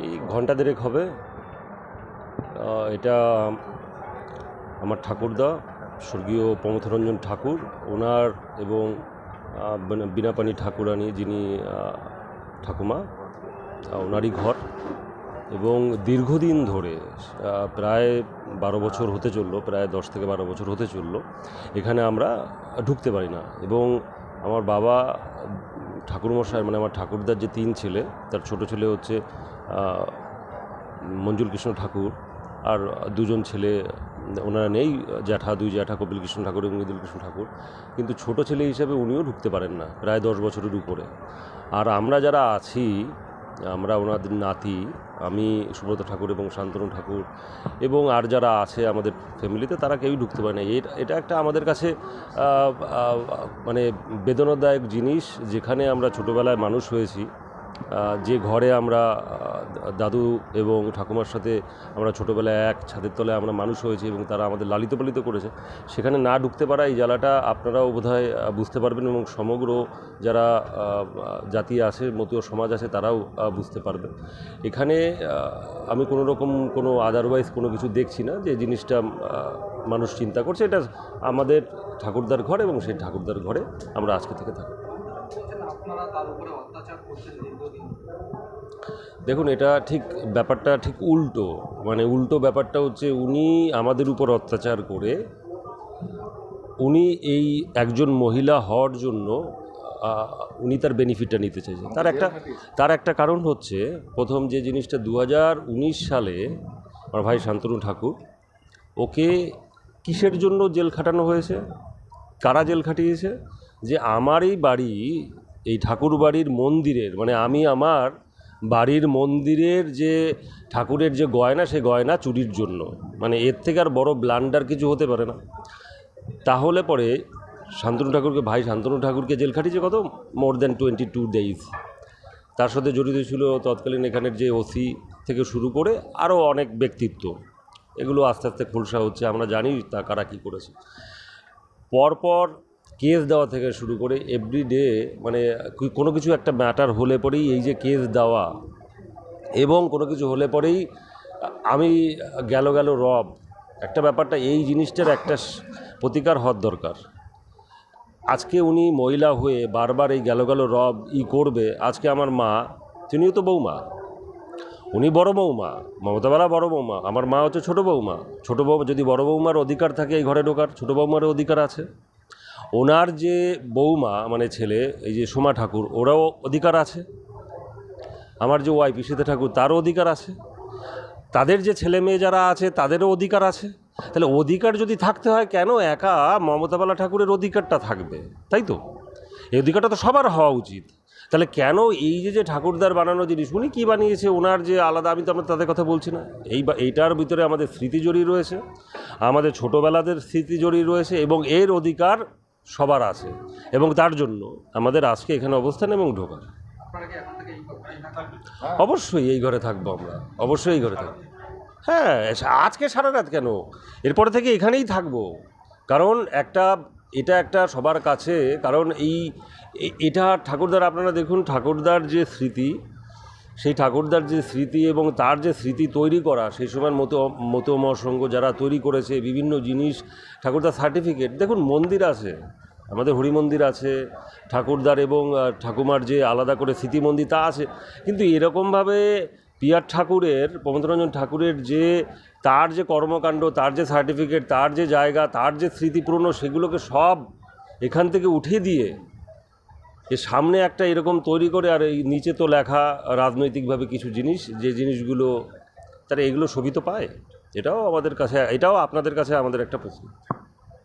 এই ঘণ্টা দেড়েক হবে। এটা আমার ঠাকুরদা স্বর্গীয় প্রমথরঞ্জন ঠাকুর। ওনার এবং আহ, বিনা- বীণাপাণি ঠাকুরানী যিনি ঠাকুমা ওনারই ঘর। এবং দীর্ঘদিন ধরে প্রায় বারো বছর হতে চলল প্রায় দশ থেকে বারো বছর হতে চলল এখানে আমরা ঢুকতে পারি না। এবং আমার বাবা ঠাকুরমশাই মানে আমার ঠাকুরদার যে তিন ছেলে তার ছোট ছেলে হচ্ছে মঞ্জুল কৃষ্ণ ঠাকুর আর দুজন ছেলে, ওনারা নেই, জ্যাঠা, দুই জ্যাঠা, কপিল কৃষ্ণ ঠাকুর এবং মৃদুল কৃষ্ণ ঠাকুর। কিন্তু ছোট ছেলে হিসেবে উনিও ঢুকতে পারেন না, প্রায় দশ বছরের উপরে। আর আমরা যারা আছি, আমরা ওনাদের নাতি, আমি সুব্রত ঠাকুর এবং শান্তনু ঠাকুর এবং আর যারা আছে আমাদের ফ্যামিলিতে, তারা কেউই ঢুকতে পারে না। এটা একটা আমাদের কাছে মানে বেদনাদায়ক জিনিস, যেখানে আমরা ছোটোবেলায় মানুষ হয়েছি। যে ঘরে আমরা দাদু এবং ঠাকুমার সাথে আমরা ছোটোবেলায় এক ছাদের তলায় আমরা মানুষ হয়েছি এবং তারা আমাদের লালিত পালিত করেছে, সেখানে না ঢুকতে পারা এই জ্বালাটা আপনারাও বোধহয় বুঝতে পারবেন এবং সমগ্র যারা জাতি আছে, মতীয় সমাজ আছে, তারাও বুঝতে পারবে। এখানে আমি কোনো রকম কোনো আদারওয়াইজ কোনো কিছু দেখছি না যে জিনিসটা মানুষ চিন্তা করছে, এটা আমাদের ঠাকুরদার ঘর এবং সেই ঠাকুরদার ঘরে আমরা আজকে থেকে থাকি বলছেন দেখুন, এটা ঠিক ব্যাপারটা ঠিক উল্টো। মানে উল্টো ব্যাপারটা হচ্ছে উনি আমাদের উপর অত্যাচার করে উনি এই একজন মহিলা হওয়ার জন্য উনি তার বেনিফিটটা নিতে চাইছেন। তার একটা তার একটা কারণ হচ্ছে, প্রথম যে জিনিসটা দু হাজার উনিশ সালে আমার ভাই শান্তনু ঠাকুর, ওকে কিসের জন্য জেল খাটানো হয়েছে? কারা জেল খাটিয়েছে? যে আমারই বাড়ি এই ঠাকুর বাড়ির মন্দিরের মানে আমি আমার বাড়ির মন্দিরের যে ঠাকুরের যে গয়না, সে গয়না চুরির জন্য। মানে এর থেকে আর বড় ব্লান্ডার কিছু হতে পারে না। তাহলে পরে শান্তনু ঠাকুরকে, ভাই শান্তনু ঠাকুরকে জেল খাটিয়েছে কত? More than twenty two days তার সাথে জড়িত ছিল তৎকালীন এখানের যে ওসি থেকে শুরু করে আরও অনেক ব্যক্তিত্ব। এগুলো আস্তে আস্তে খোলসা হচ্ছে, আমরা জানি তা কারা কী করেছে। পরপর কেস দেওয়া থেকে শুরু করে এভরিডে মানে কোনো কিছু একটা ম্যাটার হলে পরেই এই যে কেস দেওয়া এবং কোনো কিছু হলে পরেই আমি গেল গেল রব। একটা ব্যাপারটা এই জিনিসটার একটা প্রতিকার হওয়ার দরকার। আজকে উনি মহিলা হয়ে বারবার এই গেল গেল রব ই করবে, আজকে আমার মা, তিনিও তো বৌমা। উনি বড় বৌমা মমতাবালা বড় বৌমা, আমার মা হচ্ছে ছোটো বৌমা। ছোটো বৌমা যদি বড় বৌমার অধিকার থাকে এই ঘরে ঢোকার, ছোট বৌমারও অধিকার আছে। ওনার যে বৌমা মানে ছেলে, এই যে সোমা ঠাকুর, ওরাও অধিকার আছে। আমার যে ওয়াইফ ইসিতা ঠাকুর, তারও অধিকার আছে। তাদের যে ছেলে মেয়ে যারা আছে, তাদেরও অধিকার আছে। তাহলে অধিকার যদি থাকতে হয়, কেন একা মমতাবালা ঠাকুরের অধিকারটা থাকবে? তাই তো? এই অধিকারটা তো সবার হওয়া উচিত। তাহলে কেন এই যে যে ঠাকুরদার বানানো জিনিস, উনি কী বানিয়েছে? ওনার যে আলাদা, আমি তো আমরা তাদের কথা বলছি না। এই এইটার ভিতরে আমাদের স্মৃতি জড়িয়ে রয়েছে। আমাদের ছোটোবেলাদের স্মৃতি জড়িয়ে রয়েছে এবং এর অধিকার সবার আছে। এবং তার জন্য আমাদের আজকে এখানে অবস্থান এবং ঢোকার। আপনারা কি এখন থেকে এই ঘটনায় থাকবেন অবশ্যই এই ঘরে থাকব আমরা। অবশ্যই এই ঘরে থাকব। হ্যাঁ আজকে সারা রাত কেন? এরপরে থেকে এখানেই থাকব। কারণ একটা, এটা একটা সবার কাছে, কারণ এই এটা ঠাকুরদার, আপনারা দেখুন ঠাকুরদার যে স্মৃতি সেই ঠাকুরদার যে স্মৃতি এবং তার যে স্মৃতি তৈরি করা, সেই সময় মতো মতো মহাসংঘ যারা তৈরি করেছে, বিভিন্ন জিনিস, ঠাকুরদার সার্টিফিকেট দেখুন মন্দির আছে, আমাদের হরি মন্দির আছে, ঠাকুরদার এবং ঠাকুমার যে আলাদা করে স্মৃতি মন্দির তা আছে, কিন্তু এরকমভাবে পিয়ার ঠাকুরের প্রমথরঞ্জন ঠাকুরের যে তার যে কর্মকাণ্ড, তার যে সার্টিফিকেট তার যে জায়গা, তার যে স্মৃতিপূর্ণ সেগুলোকে সব এখান থেকে উঠিয়ে দিয়ে এর সামনে একটা এরকম তৈরি করে আর এই নিচে তো লেখা রাজনৈতিকভাবে কিছু জিনিস, যে জিনিসগুলো তারা এগুলো শোভিত পায়? এটাও আমাদের কাছে, এটাও আপনাদের কাছে আমাদের একটা প্রশ্ন।